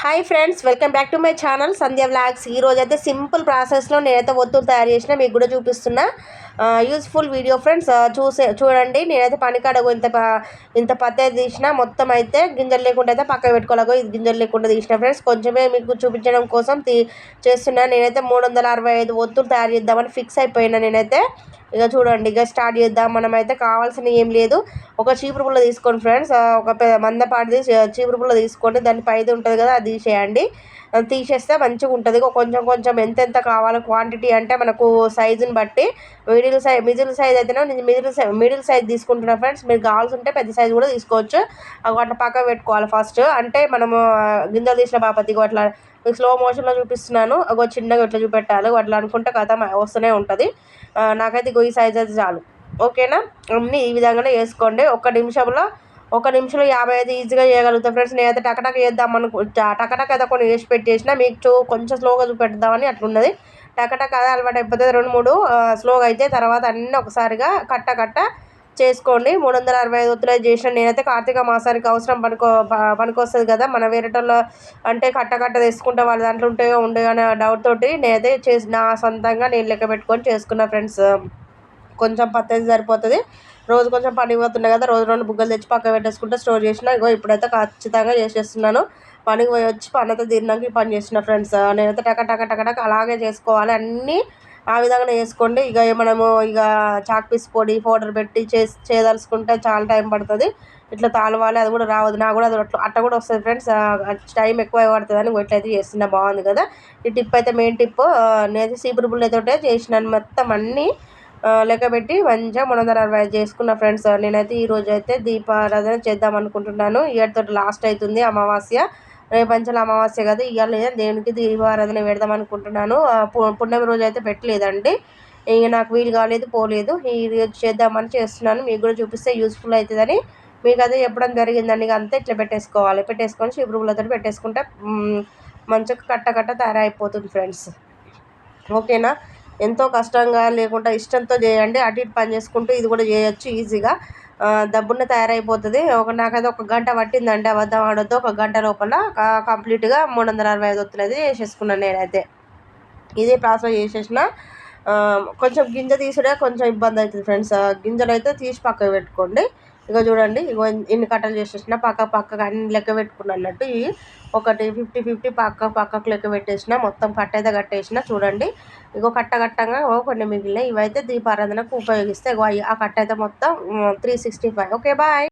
Hi friends welcome back to my channel Sandhya vlogs. ఈరోజు అయితే simple ప్రాసెస్లో నేనైతే ఒత్తులు తయారు చేసిన మీకు కూడా చూపిస్తున్నా. యూస్ఫుల్ వీడియో ఫ్రెండ్స్ చూసే చూడండి. నేనైతే పనికాడకు ఇంత ఇంత పత్తి తీసిన మొత్తం అయితే గింజలు లేకుండా అయితే పక్క పెట్టుకోలేగో ఇది గింజలు లేకుండా తీసిన ఫ్రెండ్స్ కొంచెమే మీకు చూపించడం కోసం తీ చేస్తున్నా. నేనైతే మూడు వందల అరవై ఐదు ఒత్తులు తయారు చేద్దామని ఫిక్స్ అయిపోయినా నేనైతే. ఇక చూడండి ఇక స్టార్ట్ చేద్దాం. మనమైతే కావాల్సిన ఏం లేదు. ఒక చీపురు పుల్ల తీసుకోండి ఫ్రెండ్స్ ఒక మందపాటిది చీపురు పుల్ల తీసుకోండి. దాని పైది ఉంటుంది కదా అది తీసేయండి. తీసేస్తే మంచిగా ఉంటుంది కొంచెం కొంచెం ఎంతెంత కావాలో క్వాంటిటీ అంటే మనకు సైజుని బట్టి మిడిల్ సైజ్ మిడిల్ సైజ్ అయితేనే నేను మిడిల్ సైజ్ మిడిల్ సైజ్ తీసుకుంటున్నా ఫ్రెండ్స్. మీరు కావాల్సి ఉంటే పెద్ద సైజ్ కూడా తీసుకోవచ్చు. అట్లా పక్క పెట్టుకోవాలి ఫస్ట్. అంటే మనము గింజలు తీసిన బాపతి అట్లా స్లో మోషన్లో చూపిస్తున్నాను. ఒక చిన్నగా ఇట్లా చూపెట్టాలి. అట్లా అనుకుంటే కథ వస్తూనే ఉంటుంది. నాకైతే గొయ్యి సైజ్ అయితే చాలు. ఓకేనా? అన్నీ ఈ విధంగానే వేసుకోండి ఒక నిమిషంలో ఒక నిమిషంలో యాభై ఐదు ఈజీగా చేయగలుగుతాం ఫ్రెండ్స్. నేనైతే టకటక చేద్దాం అనుకు టకటక అయితే కొన్ని వేసి పెట్టేసిన మీకు కొంచెం స్లోగా చూపెడదామని అట్లున్నది. టకటక కదా అలవాటు అయిపోతుంది. రెండు మూడు స్లోగా అయితే తర్వాత అన్నీ ఒకసారిగా కట్ట కట్ట చేసుకోండి. మూడు వందల అరవై ఐదు ఒత్తులు చేసిన నేనైతే కార్తీక మాసానికి అవసరం పనుకో పనికొస్తుంది కదా. మన వేరేటోళ్ళు అంటే కట్ట కట్ట తీసుకుంటే వాళ్ళ దాంట్లో ఉంటే ఉండేయో అనే డౌట్ తోటి నేనైతే చేసి నా సొంతంగా నేను లెక్క పెట్టుకొని చేసుకున్నా ఫ్రెండ్స్. కొంచెం పత్తి సరిపోతుంది. రోజు కొంచెం పని పోతుండే కదా. రోజు రెండు బుగ్గలు తెచ్చి పక్క పెట్టేసుకుంటే స్టోర్ చేసిన ఇగో ఇప్పుడైతే ఖచ్చితంగా చేసేస్తున్నాను. పనికి పోయి వచ్చి పని అయితే తిన్నాక ఈ పని చేసిన ఫ్రెండ్స్ నేనైతే టక టక టక టక అలాగే చేసుకోవాలి. అన్నీ ఆ విధంగా చేసుకోండి ఇక మనము ఇక చాక్ పీస్ పొడి పౌడర్ పెట్టి చేసి చేయదలుచుకుంటే చాలా టైం పడుతుంది. ఇట్లా తాళవాలి అది కూడా రావద్దు నాకు కూడా అది అట్లా అట్ట కూడా వస్తుంది ఫ్రెండ్స్ టైం ఎక్కువ పడుతుంది అని ఇట్లయితే చేస్తున్నా. బాగుంది కదా. ఈ టిప్ అయితే మెయిన్ టిప్ నేను సీపురు అయితే చేసినాను. మొత్తం అన్నీ లెక్కబెట్టి మంచిగా మూడు వందల అరవై ఐదు చేసుకున్న ఫ్రెండ్స్ నేనైతే ఈరోజు అయితే దీపారాధన చేద్దాం అనుకుంటున్నాను. ఇయర్తో లాస్ట్ అవుతుంది అమావాస్య. రేపంచల అమావాస్య కదా ఇవాళ దేవునికి దీపారాధన పెడదాం అనుకుంటున్నాను. పున్నమి రోజు అయితే పెట్టలేదండి. ఇంక నాకు వీలు కాలేదు పోలేదు. ఈ రోజు చేద్దామని చేస్తున్నాను. మీకు కూడా చూపిస్తే యూస్ఫుల్ అవుతుందని మీకు అదే చెప్పడం జరిగిందండి. అంతా ఇట్లా పెట్టేసుకోవాలి. పెట్టేసుకొని శివరువులతో పెట్టేసుకుంటే మంచిగా కట్ట కట్ట తయారైపోతుంది ఫ్రెండ్స్. ఓకేనా? ఎంతో కష్టంగా లేకుండా ఇష్టంతో చేయండి. అటు ఇటు పని చేసుకుంటూ ఇది కూడా చేయొచ్చు ఈజీగా. దబ్బున్న తయారైపోతుంది. ఒక నాకైతే ఒక గంట పట్టిందండి అబద్ధం ఆడొద్దు. ఒక గంట లోపల కంప్లీట్గా మూడు వందల అరవై ఐదు వస్తుంది చేసేసుకున్నాను నేనైతే. ఇదే ప్రాసెస్ చేసేసిన కొంచెం గింజ తీసుడే కొంచెం ఇబ్బంది అవుతుంది ఫ్రెండ్స్. గింజలు అయితే తీసి పక్కకు పెట్టుకోండి. ఇక చూడండి ఇగో ఇన్ని కట్టలు చేసేసిన పక్క పక్కకు అన్ని లెక్క పెట్టుకున్న అన్నట్టు ఒకటి ఫిఫ్టీ ఫిఫ్టీ పక్క పక్కకు లెక్క పెట్టేసిన మొత్తం కట్ట అయితే కట్టేసిన చూడండి. ఇగో కట్ట కట్టంగా కొన్ని మిగిలినాయి. ఇవైతే దీపారాధనకు ఉపయోగిస్తే ఆ కట్ట అయితే మొత్తం three sixty five okay bye